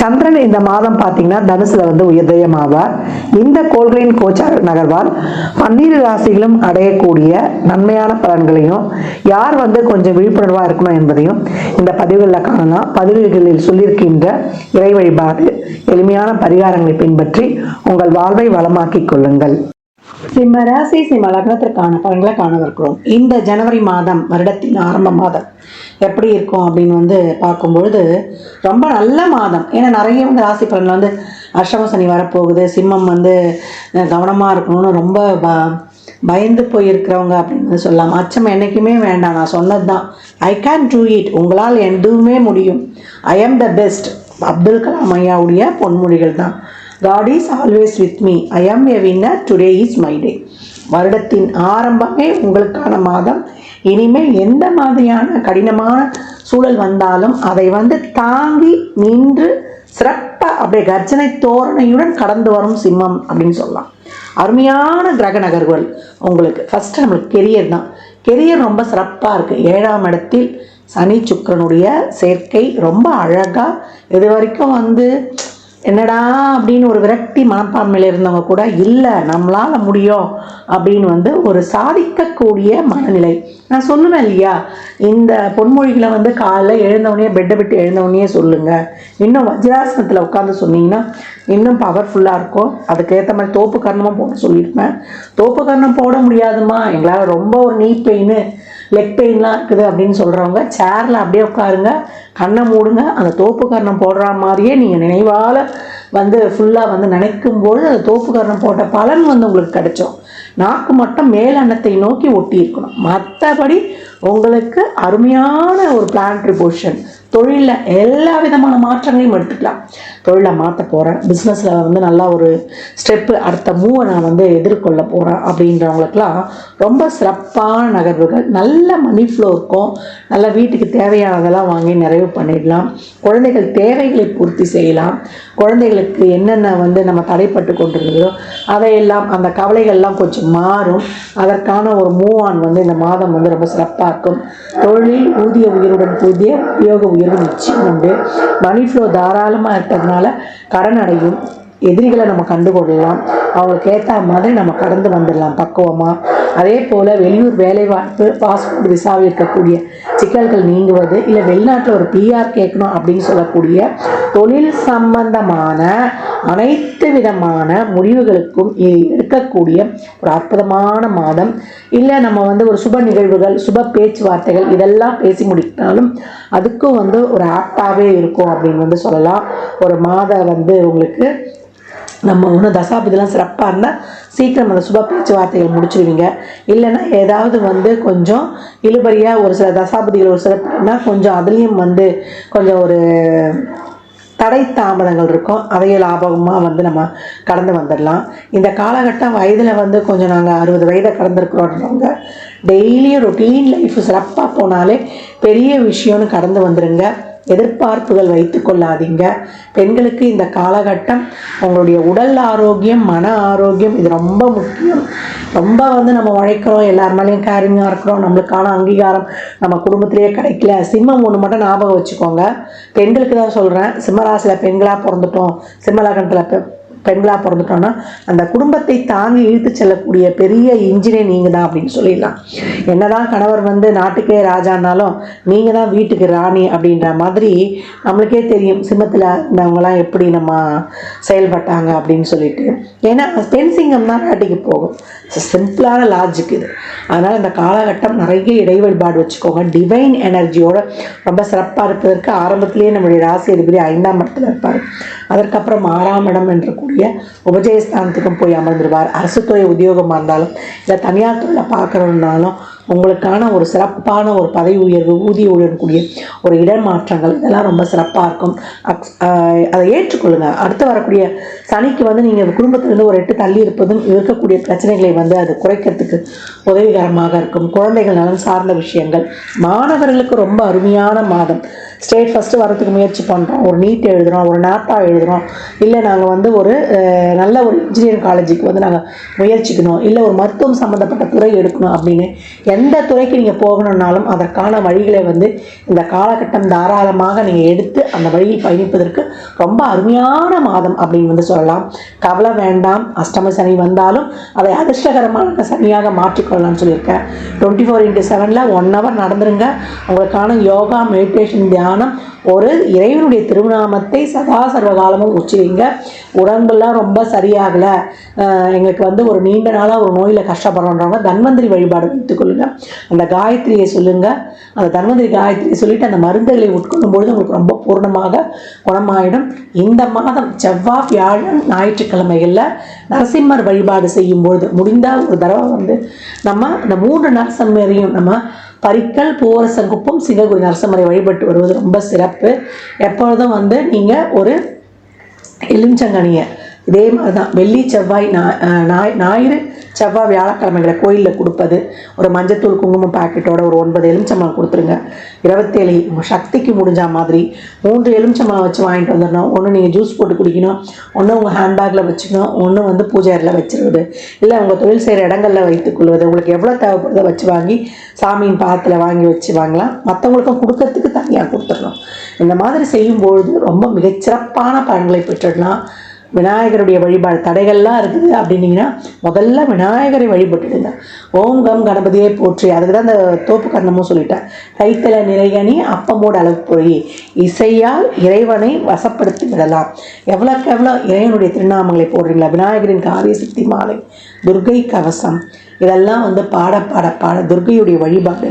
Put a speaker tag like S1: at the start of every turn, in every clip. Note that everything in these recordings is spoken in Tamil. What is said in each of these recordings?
S1: சந்திரன் இந்த மாதம் பார்த்தீங்கன்னா தனுசுல வந்து உதயமாவார் இந்த கோள்களின் கோச்சார நகர்வால் பன்னிரு ராசிகளும் அடையக்கூடிய நன்மையான பலன்களையும் யார் வந்து கொஞ்சம் விழிப்புணர்வாக இருக்கணும் என்பதையும் இந்த பதிவுகளில் காணலாம். பதிவுகளில் சொல்லியிருக்கின்ற இறை வழிபாடு எளிமையான பரிகாரங்களை பின்பற்றி உங்கள் வாழ்வை வளமாக்கிக் கொள்ளுங்கள். சிம்ம ராசி சிம்ம லக்னத்திற்கான பலன்களை காணவிருக்கிறோம் இந்த ஜனவரி மாதம் வருடத்தின் ஆரம்ப மாதம். எப்படி இருக்கும் அப்படின்னு வந்து பார்க்கும்பொழுது ரொம்ப நல்ல மாதம். ஏன்னா நிறைய வந்து ராசி பலனில் வந்து அஷ்டம சனி வரப்போகுது. சிம்மம் வந்து கவனமாக இருக்கணும்னு ரொம்ப ப பயந்து போயிருக்கிறவங்க அப்படின்னு வந்து சொல்லலாம். அச்சம் என்றைக்குமே வேண்டாம். நான் சொன்னது தான் ஐ கேன் டூ இட் உங்களால் எதுவுமே முடியும். ஐ ஆம் த பெஸ்ட் அப்துல் கலாம் ஐயாவுடைய பொன்மொழிகள் தான் God is always with me I am a winner today is my day வருடத்தின் ஆரம்பமே உங்களுக்கான மாதம். இனிமேல் எந்த மாதிரியான கடினமான சூழல் வந்தாலும் அதை வந்து தாங்கி நின்று சிறப்பாக அப்படியே கர்ஜனை தோரணையுடன் கடந்து வரும் சிம்மம் அப்படின்னு சொல்லலாம். அருமையான கிரக நகர்வுகள் உங்களுக்கு. ஃபஸ்ட்டு நம்மளுக்கு கெரியர் தான். கெரியர் ரொம்ப சிறப்பாக இருக்குது ஏழாம் இடத்தில் சனி சுக்கிரனுடைய சேர்க்கை ரொம்ப அழகாக இது வரைக்கும் வந்து என்னடா அப்படின்னு ஒரு விரக்தி மனப்பான்மையில் இருந்தவங்க கூட இல்லை நம்மளால் முடியும் அப்படின்னு வந்து ஒரு சாதிக்கக்கூடிய மனநிலை. நான் சொல்லுவேன் இல்லையா? இந்த பொன்மொழிகளை வந்து காலைல எழுந்தவொடனே பெட்டை விட்டு எழுந்தவொடனே சொல்லுங்கள் இன்னும் வஜ்ராசனத்தில் உட்காந்து சொன்னீங்கன்னா இன்னும் பவர்ஃபுல்லாக இருக்கும். அதுக்கேற்ற மாதிரி தோப்பு கர்ணமும் போட சொல்லியிருப்பேன். தோப்பு கர்ணம் போட முடியாதுமா எங்களால் ரொம்ப ஒரு நீ பெயின் லெக் பெயின்லாம் இருக்குது அப்படின்னு சொல்கிறவங்க சேரில் அப்படியே உட்காருங்க கண்ணை மூடுங்க அந்த தோப்பு கர்ணம் போடுற மாதிரியே நீங்கள் நினைவால் வந்து ஃபுல்லாக வந்து நினைக்கும்போது அந்த தோப்பு கர்ணம் போட்ட பலன் வந்து உங்களுக்கு கிடைச்சோம் நாக்கு மட்டும் மேலெண்ணத்தை நோக்கி ஒட்டி இருக்கணும். மற்றபடி உங்களுக்கு அருமையான ஒரு பிளான்ட்ரி பொசிஷன் தொழிலில் எல்லா விதமான மாற்றங்களையும் எடுத்துக்கலாம். தொழிலை மாற்ற போகிறேன் பிஸ்னஸில் வந்து நல்லா ஒரு ஸ்டெப்பு அடுத்த மூவை நான் வந்து எதிர்கொள்ள போகிறேன் அப்படின்றவங்களுக்குலாம் ரொம்ப சிறப்பான நகர்வுகள். நல்ல மணி ஃப்ளோ இருக்கும். நல்ல வீட்டுக்கு தேவையானதெல்லாம் வாங்கி நிறைவு பண்ணிடலாம். குழந்தைகள் தேவைகளை பூர்த்தி செய்யலாம். குழந்தைகளுக்கு என்னென்ன வந்து நம்ம தடைப்பட்டு கொண்டிருக்கிறதோ அதையெல்லாம் அந்த கவலைகள்லாம் கொஞ்சம் மாறும். அதற்கான ஒரு மூவ் ஆன் வந்து இந்த மாதம் வந்து ரொம்ப சிறப்பாக இருக்கும். தொழில் ஊதிய உயிருடன் புதிய உத்தியோக உயர்வு நிச்சயம் உண்டு. மணி ஃப்ளோ தாராளமாக இருக்கிறதுனால கடன் அடையும். எதிரிகளை நம்ம கண்டுகொள்ளலாம் அவங்களுக்கு ஏற்ற மாதிரி நம்ம கடந்து வந்துடலாம் பக்குவமாக அதே போல் வெளியூர் வேலைவாய்ப்பு பாஸ்போர்ட் விசாவில் இருக்கக்கூடிய சிக்கல்கள் நீங்குவது இல்லை வெளிநாட்டில் ஒரு பிஆர் கேட்கணும் அப்படின்னு சொல்லக்கூடிய தொழில் சம்பந்தமான அனைத்து விதமான முடிவுகளுக்கும் இருக்கக்கூடிய எடுக்கக்கூடிய ஒரு அற்புதமான மாதம். இல்லை நம்ம வந்து ஒரு சுப நிகழ்வுகள் சுப பேச்சுவார்த்தைகள் இதெல்லாம் பேசி முடித்தாலும் அதுக்கும் வந்து ஒரு ஆப்டாகவே இருக்கும் அப்படின்னு வந்து சொல்லலாம். ஒரு மாத வந்து உங்களுக்கு நம்ம ஒன்றும் தசாபதிலாம் சிறப்பாக இருந்தால் சீக்கிரம் அந்த சுப பேச்சுவார்த்தைகள் முடிச்சிருவீங்க. இல்லைன்னா ஏதாவது வந்து கொஞ்சம் இழுபறியாக ஒரு சில தசாபதிகள் ஒரு சிறப்புனா கொஞ்சம் அதுலேயும் வந்து கொஞ்சம் ஒரு தடை தாமதங்கள் இருக்கும். அதையே லாபகமாக வந்து நம்ம கடந்து வந்துடலாம். இந்த காலகட்டம் வயதில் வந்து கொஞ்சம் நாங்கள் அறுபது வயதை கடந்திருக்கிறோன்றவங்க டெய்லியும் ரொட்டீன் லைஃப் சிறப்பாக போனாலே பெரிய விஷயம்னு கடந்து வந்துடுங்க எதிர்பார்ப்புகள் வைத்து கொள்ளாதீங்க. பெண்களுக்கு இந்த காலகட்டம் உங்களுடைய உடல் ஆரோக்கியம் மன ஆரோக்கியம் இது ரொம்ப முக்கியம். ரொம்ப வந்து நம்ம உழைக்கிறோம் எல்லார் மேலேயும் கேரிங்காக இருக்கிறோம் நம்மளுக்கான அங்கீகாரம் நம்ம குடும்பத்திலேயே கிடைக்கல. சிம்மம் ஒன்று மட்டும் ஞாபகம் வச்சுக்கோங்க. பெண்களுக்கு தான் சொல்கிறேன் சிம்மராசியில் பெண்களாக பிறந்துட்டோம் சிம்மலகணத்தில் பெண்களாக பிறந்துட்டோன்னா அந்த குடும்பத்தை தாங்கி இழுத்து செல்லக்கூடிய பெரிய இன்ஜினே நீங்கள் தான் அப்படின்னு சொல்லிடலாம். என்னதான் கணவர் வந்து நாட்டுக்கே ராஜானாலும் நீங்கள் தான் வீட்டுக்கு ராணி அப்படின்ற மாதிரி நம்மளுக்கே தெரியும் சிம்மத்தில் இருந்தவங்களாம் எப்படி நம்ம செயல்பட்டாங்க அப்படின்னு சொல்லிட்டு. ஏன்னா பெண் சிங்கம் தான் நாட்டுக்கு போகும். சிம்பிளான லாஜிக் இது. அதனால் இந்த காலகட்டம் நிறைய இடைவெளிபாடு வச்சுக்கோங்க. டிவைன் எனர்ஜியோட ரொம்ப சிறப்பாக இருப்பதற்கு ஆரம்பத்திலேயே நம்முடைய ராசி அதிபதி ஐந்தாம் இடத்துல இருப்பார். அதற்கப்புறம் ஆறாம் இடம் என்று கூட கூடிய உபஜயஸ்தானத்துக்கும் போய் அமர்ந்துருவார். அரசு துறை உத்தியோகமாக இருந்தாலும் இல்லை தனியார் துறையில் பார்க்கணுன்னாலும் உங்களுக்கான ஒரு சிறப்பான ஒரு பதவி உயர்வு ஊதிய உயர்வு ஒரு இடமாற்றங்கள் இதெல்லாம் ரொம்ப சிறப்பாக இருக்கும். அக்ஸ்- ஆஹ் அதை ஏற்றுக்கொள்ளுங்கள் அடுத்து வரக்கூடிய சனிக்கு வந்து நீங்கள் குடும்பத்திலிருந்து ஒரு எட்டு தள்ளி இருப்பதும் இருக்கக்கூடிய பிரச்சனைகளை வந்து அது குறைக்கிறதுக்கு உதவிகரமாக இருக்கும். குழந்தைகள் நலன் சார்ந்த விஷயங்கள். மாணவர்களுக்கு ரொம்ப அருமையான மாதம். ஸ்டேட் ஃபஸ்ட்டு வரத்துக்கு முயற்சி பண்ணுறோம் ஒரு நீட் எழுதுகிறோம் ஒரு நாட்டா எழுதுகிறோம் இல்லை நாங்கள் வந்து ஒரு நல்ல ஒரு இன்ஜினியரிங் காலேஜுக்கு வந்து நாங்கள் முயற்சிக்கணும். இல்லை ஒரு மருத்துவம் சம்மந்தப்பட்ட துறை எடுக்கணும் அப்படின்னு எந்த துறைக்கு நீங்கள் போகணுன்னாலும் அதற்கான வழிகளை வந்து இந்த காலகட்டம் தாராளமாக நீங்கள் எடுத்து அந்த வழியில் பயணிப்பதற்கு ரொம்ப அருமையான மாதம் அப்படின்னு வந்து சொல்லலாம். கவலை வேண்டாம். அஷ்டம சனி வந்தாலும் அதை அதிர்ஷ்டகரமான சனியாக மாற்றிக்கொள்ளலாம்னு சொல்லியிருக்கேன். டுவெண்ட்டி ஃபோர் இன்ட்டு செவனில் ஒன் ஹவர் நடந்துருங்க. உங்களுக்கான யோகா மெடிடேஷன் தியானம் ஒரு இறைவனுடைய திருநாமத்தை சதா சர்வகாலமும் உச்சரிங்க. உடம்புலாம் ரொம்ப சரியாகலை. எங்களுக்கு வந்து ஒரு நீண்ட நாளாக ஒரு நோயில் கஷ்டப்படுறோன்றவங்க தன்வந்திரி வழிபாடு வைத்துக்கொள்ளுங்க அந்த காயத்ரியை சொல்லுங்கள் அந்த தன்வந்திரி காயத்ரியை சொல்லிட்டு அந்த மருந்துகளை உட்கொள்ளும் பொழுது உங்களுக்கு ரொம்ப பூர்ணமாக குணமாயிடும். இந்த மாதம் செவ்வாய் வியாழன் ஞாயிற்றுக்கிழமைகளில் நரசிம்மர் வழிபாடு செய்யும் பொழுது முடிந்தால் ஒரு தடவை வந்து நம்ம இந்த மூன்று நரசிம்மரையும் நம்ம பரிக்கல் பூவரசங்குப்பம் சிங்ககுடி நரசிம்மரை வழிபட்டு வருவது ரொம்ப சிறப்பு. எப்பொழுதும் வந்து நீங்கள் ஒரு எலுமிச்சங்கனியை இதே மாதிரி தான் வெள்ளி செவ்வாய் ஞா- ஞாய் ஞாயிறு செவ்வாய் வியாழக்கிழமைகளை கோயிலில் கொடுப்பது ஒரு மஞ்சத்தூள் குங்குமம் பாக்கெட்டோட ஒரு ஒன்பது எலுமிச்சம்பழம் கொடுத்துருங்க. இருபத்தேழு உங்கள் சக்திக்கு முடிஞ்ச மாதிரி மூன்று எலுமிச்சம்பழம் வச்சு வாங்கிட்டு வந்துடணும். ஒன்று நீங்கள் ஜூஸ் போட்டு குடிக்கணும். ஒன்று உங்கள் ஹேண்ட்பேக்கில் வச்சுக்கணும். ஒன்று வந்து பூஜை அறையில் வச்சிருவது. இல்லை உங்கள் தொழில் செய்கிற இடங்களில் வைத்துக்கொள்வது உங்களுக்கு எவ்வளோ தேவைப்படுதோ வச்சு வாங்கி சாமியின் பாதத்தில் வாங்கி வச்சு வாங்கலாம். மற்றவங்களுக்கும் கொடுக்கறதுக்கு தனியாக கொடுத்துடணும். இந்த மாதிரி செய்யும்பொழுது ரொம்ப மிகச்சிறப்பான பலன்களை பெற்றுடலாம். விநாயகருடைய வழிபாடு தடைகள்லாம் இருக்குது அப்படின்னீங்கன்னா முதல்ல விநாயகரை வழிபட்டுடுங்க. ஓம் கம் கணபதியை போற்றி அதுக்கு தான் அந்த தோப்பு கர்ணமும் சொல்லிட்டேன். கைத்தல நிறைகனி அப்பமோடு அளவு பொழி இசையால் இறைவனை வசப்படுத்தி விடலாம். எவ்வளோக்கு எவ்வளோ இறைவனுடைய திருநாமங்களை போடுறீங்களா? விநாயகரின் காரிய சக்தி மாலை துர்கை கவசம் இதெல்லாம் வந்து பாட பாட பாட துர்கையுடைய வழிபாடு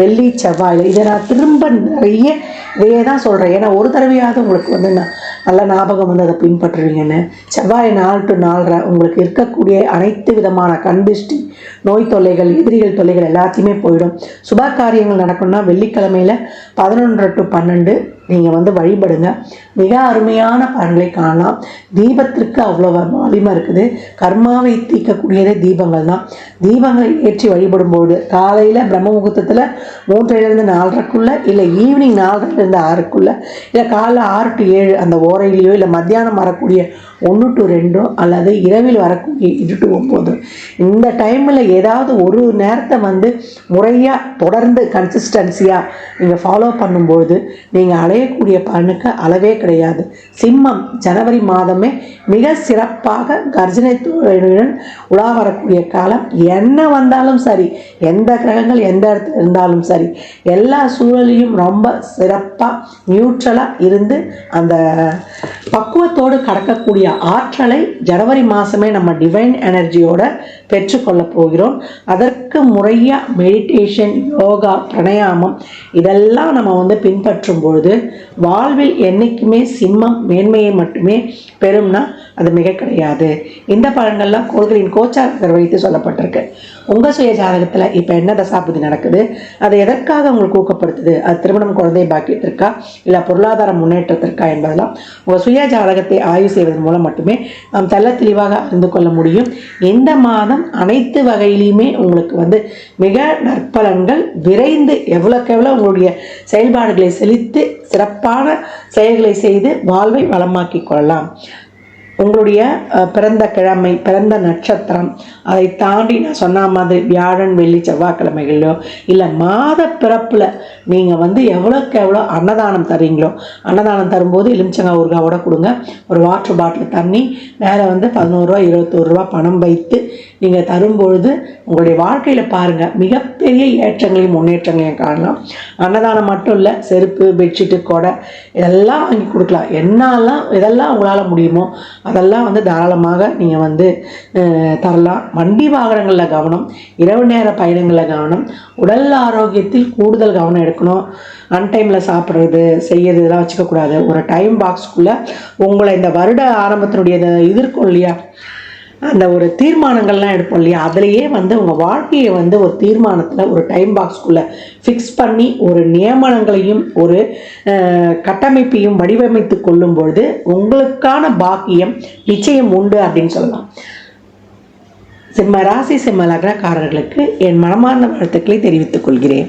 S1: வெள்ளி செவ்வாயில் இதை நான் திரும்ப நிறைய இதையே தான் சொல்கிறேன் ஏன்னா ஒரு தடவையாவது உங்களுக்கு வந்து நான் நல்ல ஞாபகம் வந்து அதை பின்பற்றுவீங்கன்னு. செவ்வாய் நாள் டு நாலரை உங்களுக்கு இருக்கக்கூடிய அனைத்து விதமான கண்திஷ்டி நோய் தொல்லைகள் எதிரிகள் தொல்லைகள் எல்லாத்தையுமே போயிடும். சுப காரியங்கள் நடக்கணும்னா வெள்ளிக்கிழமையில் பதினொன்று டு பன்னெண்டு நீங்கள் வந்து வழிபடுங்க. மிக அருமையான பலன்களை காணலாம். தீபத்திற்கு அவ்வளோ வலிமை இருக்குது. கர்மாவை தீர்க்கக்கூடியதே தீபங்கள் தான். தீபங்களை ஏற்றி வழிபடும்போது காலையில் பிரம்ம முகூர்த்தத்தில் மூன்றையிலேருந்து நாலரைக்குள்ளே இல்லை ஈவினிங் நாலரைலேருந்து ஆறுக்குள்ளே இல்லை காலைல ஆறு டு ஏழு அந்த ஓரையிலையோ இல்லை மத்தியானம் வரக்கூடிய ஒன்று டு ரெண்டோ அல்லது இரவில் வரக்கூடிய எட்டு டு ஒம்பது இந்த டைமில் ஏதாவது ஒரு நேரத்தை வந்து முறையாக தொடர்ந்து கன்சிஸ்டன்சியாக நீங்கள் ஃபாலோ பண்ணும்பொழுது நீங்கள் அலையக்கூடிய பலனுக்கு அளவே கிடையாது. சிம்மம் ஜனவரி மாதமே மிக சிறப்பாக கர்ஜனை உலா வரக்கூடிய காலம் என்ன வந்தாலும் சரி எந்த கிரகங்கள் எந்த இடத்துல இருந்தாலும் சரி எல்லா சூழலையும் ரொம்ப சிறப்பாக நியூட்ரலாக இருந்து அந்த பக்குவத்தோடு கடக்கக்கூடிய ஆற்றலை ஜனவரி மாதமே நம்ம டிவைன் எனர்ஜியோட பெற்றுக்கொள்ள போகிறோம். அதற்கு முறையாக மெடிடேஷன் யோகா பிரணயாமம் இதெல்லாம் நம்ம வந்து பின்பற்றும் பொழுது வாழ்வில் என்றைக்குமே சிம்மம் மேன்மையை மட்டுமே பெரும்னா அது மிக கிடையாது. இந்த பலன்கள்லாம் கோள்களின் கோச்சாரத்தை வைத்து சொல்லப்பட்டிருக்கு. உங்கள் சுய ஜாதகத்தில் இப்போ என்ன தசாபுதி நடக்குது? அது எதற்காக உங்களுக்கு ஊக்கப்படுத்துது? அது திருமணம் குழந்தை பாக்கியத்திற்கா? இல்லை பொருளாதார முன்னேற்றத்திற்கா என்பதெல்லாம் உங்கள் சுய ஜாதகத்தை ஆய்வு செய்வதன் மூலம் மட்டுமே நாம் தெல்ல தெளிவாக அறிந்து கொள்ள முடியும். இந்த மாதம் அனைத்து வகையிலையுமே உங்களுக்கு வந்து மிக நற்பலன்கள் விரைந்து எவ்வளோக்கு எவ்வளோ உங்களுடைய செயல்பாடுகளை செழித்து சிறப்பான செயல்களை செய்து வாழ்வை வளமாக்கி கொள்ளலாம். உங்களுடைய பிறந்த கிழமை பிறந்த நட்சத்திரம் அதை தாண்டி நான் சொன்ன மாதிரி வியாழன் வெள்ளி செவ்வாய்க்கிழமைகளிலோ இல்லை மாத பிறப்பில் நீங்கள் வந்து எவ்வளோக்கு எவ்வளோ அன்னதானம் தரீங்களோ அன்னதானம் தரும்போது எலுமிச்சங்காய் ஊறுகாவோட கொடுங்க. ஒரு வாட்டர் பாட்டில் தண்ணி மேலே வந்து பதினோருவா இருபத்தோரு ரூபா பணம் வைத்து நீங்கள் தரும்பொழுது உங்களுடைய வாழ்க்கையில் பாருங்கள் மிகப்பெரிய ஏற்றங்களையும் முன்னேற்றங்களையும் காணலாம். அன்னதானம் மட்டும் இல்லை செருப்பு பெட்ஷீட்டு கொடை இதெல்லாம் வாங்கி கொடுக்கலாம். என்னெல்லாம் இதெல்லாம் உங்களால் முடியுமோ அதெல்லாம் வந்து தாராளமாக நீங்கள் வந்து தரலாம். வண்டி வாகனங்களில் கவனம் இரவு நேர பயணங்களில் கவனம் உடல் ஆரோக்கியத்தில் கூடுதல் கவனம் எடுக்கணும். அன்டைமில் சாப்பிட்றது செய்யறது இதெல்லாம் வச்சுக்கக்கூடாது. ஒரு டைம் பாக்ஸ்க்குள்ளே உங்களை இந்த வருட ஆரம்பத்தினுடைய இந்த இல்லையா? அந்த ஒரு தீர்மானங்கள்லாம் எடுப்போம் இல்லையா? அதுலேயே வந்து உங்கள் வாழ்க்கையை வந்து ஒரு தீர்மானத்தில் ஒரு டைம் பாக்ஸ்க்குள்ளே ஃபிக்ஸ் பண்ணி ஒரு நியமனங்களையும் ஒரு கட்டமைப்பையும் வடிவமைத்து கொள்ளும் பொழுது உங்களுக்கான பாக்கியம் நிச்சயம் உண்டு அப்படின்னு சொல்லலாம். சிம்ம ராசி சிம்ம லக்னக்காரர்களுக்கு என் மனமார்ந்த வாழ்த்துக்களை தெரிவித்துக் கொள்கிறேன்.